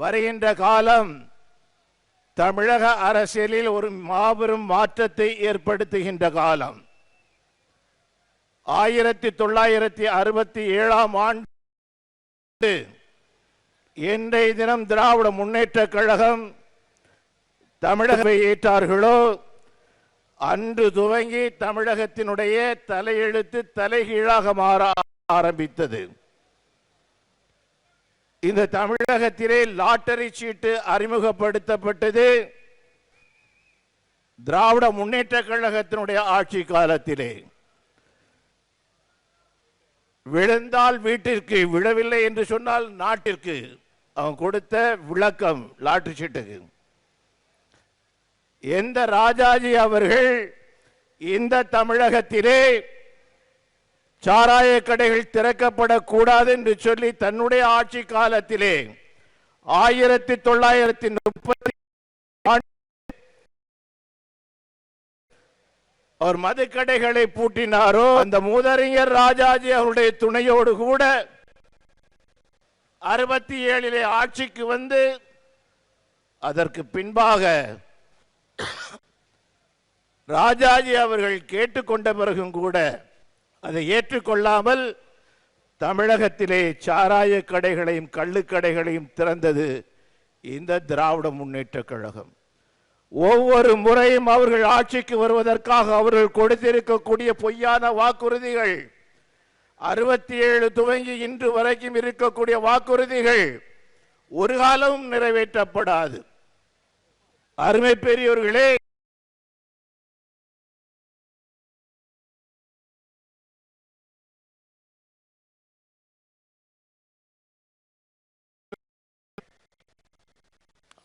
வருகின்ற காலம் தமிழக அரசியலில் ஒரு மாபெரும் மாற்றத்தை ஏற்படுத்துகின்ற காலம். ஆயிரத்தி தொள்ளாயிரத்தி அறுபத்தி ஏழாம் ஆண்டு இன்றைய தினம் திராவிட முன்னேற்ற கழகம் தமிழகத்தை ஏற்றார்களோ? அன்று துவங்கி தமிழகத்தினுடைய தலையெழுத்து தலைகீழாக மாற ஆரம்பித்தது. இந்த தமிழகத்திலே லாட்டரி சீட்டு அறிமுகப்படுத்தப்பட்டது. திராவிட முன்னேற்ற கழகத்தினுடைய ஆட்சி காலத்திலே. விழுந்தால் வீட்டிற்கு விழவில்லை என்று சொன்னால் நாட்டிற்கு. அவன் கொடுத்த விளக்கம் லாட்டரி சீட்டுக்கு. எந்த ராஜாஜி அவர்கள் இந்த தமிழகத்திலே சாராய கடைகள் திறக்கப்படக்கூடாது என்று சொல்லி தன்னுடைய ஆட்சி காலத்திலே ஆயிரத்தி தொள்ளாயிரத்தி முப்பத்தி அவர் மதுக்கடைகளை பூட்டினாரோ அந்த மூதறிஞர் ராஜாஜி அவருடைய துணையோடு கூட அறுபத்தி ஏழிலே ஆட்சிக்கு வந்து அதற்கு பின்பாக ராஜாஜி அவர்கள் கேட்டுக்கொண்ட பிறகும் கூட அதை ஏற்றுக்கொள்ளாமல் தமிழகத்திலே சாராய கடைகளையும் கள்ளுக்கடைகளையும் திறந்தது இந்த திராவிட முன்னேற்ற கழகம். ஒவ்வொரு முறையும் அவர்கள் ஆட்சிக்கு வருவதற்காக அவர்கள் கொடுத்திருக்கக்கூடிய பொய்யான வாக்குறுதிகள் அறுபத்தி ஏழு துவங்கி இன்று வரைக்கும் இருக்கக்கூடிய வாக்குறுதிகள் ஒரு காலமும் நிறைவேற்றப்படாது. அருமை பெரியோர்களே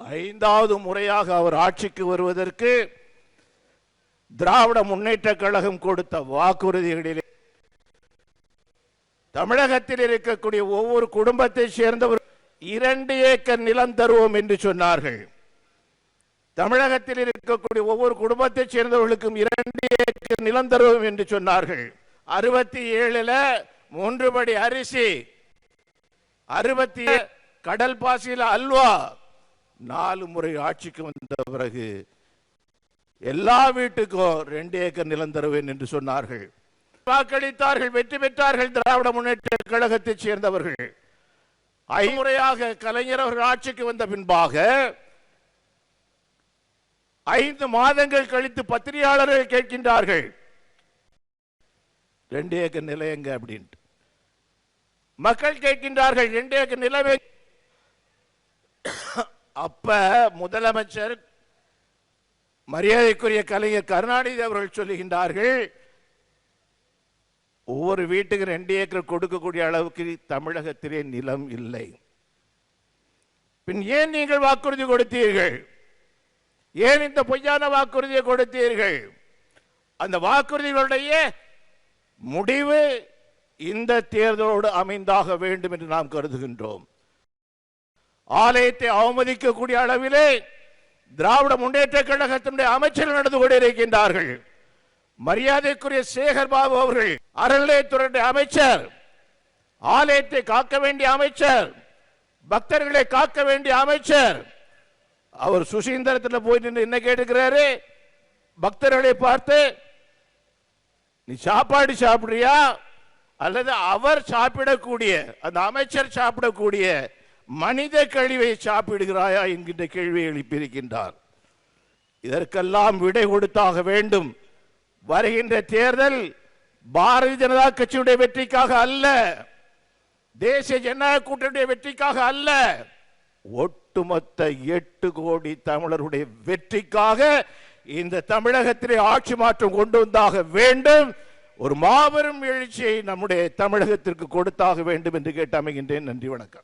ஐந்தாவது முறையாக அவர் ஆட்சிக்கு வருவதற்கு திராவிட முன்னேற்ற கழகம் கொடுத்த வாக்குறுதிகளிலே தமிழகத்தில் இருக்கக்கூடிய ஒவ்வொரு குடும்பத்தை சேர்ந்தவர் இரண்டு ஏக்கர் நிலம் தருவோம் என்று சொன்னார்கள். தமிழகத்தில் இருக்கக்கூடிய ஒவ்வொரு குடும்பத்தை சேர்ந்தவர்களுக்கும் இரண்டு ஏக்கர் நிலம் தருவோம் என்று சொன்னார்கள். அறுபத்தி ஏழுல மூன்று படி அரிசி அறுபத்தி கடல் பாசியில அல்வா நாலு முறை ஆட்சிக்கு வந்த பிறகு எல்லா வீட்டுக்கும் ரெண்டு ஏக்கர் நிலம் தருவேன் என்று சொன்னார்கள். வாக்களித்தார்கள் வெற்றி பெற்றார்கள் திராவிட முன்னேற்ற கழகத்தைச் சேர்ந்தவர்கள். ஐமுறையாக கலைஞர் அவர்கள் ஆட்சிக்கு வந்த பின்பாக ஐந்து மாதங்கள் கழித்து பத்திரிகையாளர்கள் கேட்கின்றார்கள். ரெண்டு ஏக்கர் நிலையங்க அப்படின்ட்டு. மக்கள் கேட்கின்றார்கள் ரெண்டு ஏக்கர் நிலவே அப்ப முதலமைச்சர் மரியாதைக்குரிய கலைஞர் கருணாநிதி அவர்கள் சொல்லுகின்றார்கள் ஒவ்வொரு வீட்டுக்கு ரெண்டு ஏக்கர் கொடுக்கக்கூடிய அளவுக்கு தமிழகத்திலே நிலம் இல்லை. பின் ஏன் நீங்கள் வாக்குறுதி கொடுத்தீர்கள்? ஏன் இந்த பொய்யான வாக்குறுதியை கொடுத்தீர்கள்? அந்த வாக்குறுதிகளுடைய முடிவு இந்த தேர்தலோடு அமைந்தாக வேண்டும் என்று நாம் கருதுகின்றோம். ஆலயத்தை அவமதிக்கக்கூடிய அளவிலே திராவிட முன்னேற்ற கழகத்தினுடைய அமைச்சர்கள் நடந்து கொண்டிருக்கின்றார்கள். மரியாதைக்குரிய சேகர் பாபு அவர்கள் அறநிலையத்துறை அமைச்சர் ஆலயத்தை காக்க வேண்டிய அமைச்சர் பக்தர்களை காக்க வேண்டிய அமைச்சர். அவர் சுசீந்திரத்தில் போய் நின்று என்ன கேட்டுக்கிறாரு? பக்தர்களை பார்த்து நீ சாப்பாடு சாப்பிடுறியா? அல்லது அவர் சாப்பிடக்கூடிய அந்த அமைச்சர் சாப்பிடக்கூடிய மனித கழிவை சாப்பிடுகிறாயா என்கின்ற கேள்வியை எழுப்பியிருக்கின்றார். இதற்கெல்லாம் விடை கொடுத்தாக வேண்டும். வருகின்ற தேர்தல் பாரதிய ஜனதா கட்சியுடைய வெற்றிக்காக அல்ல. தேசிய ஜனநாயக கூட்டணியுடைய வெற்றிக்காக அல்ல. ஒட்டுமொத்த எட்டு கோடி தமிழருடைய வெற்றிக்காக இந்த தமிழகத்திலே ஆட்சி மாற்றம் கொண்டு வந்தாக வேண்டும். ஒரு மாபெரும் எழுச்சியை நம்முடைய தமிழகத்திற்கு கொடுத்தாக வேண்டும் என்று கேட்டு அமைகின்றேன். நன்றி வணக்கம்.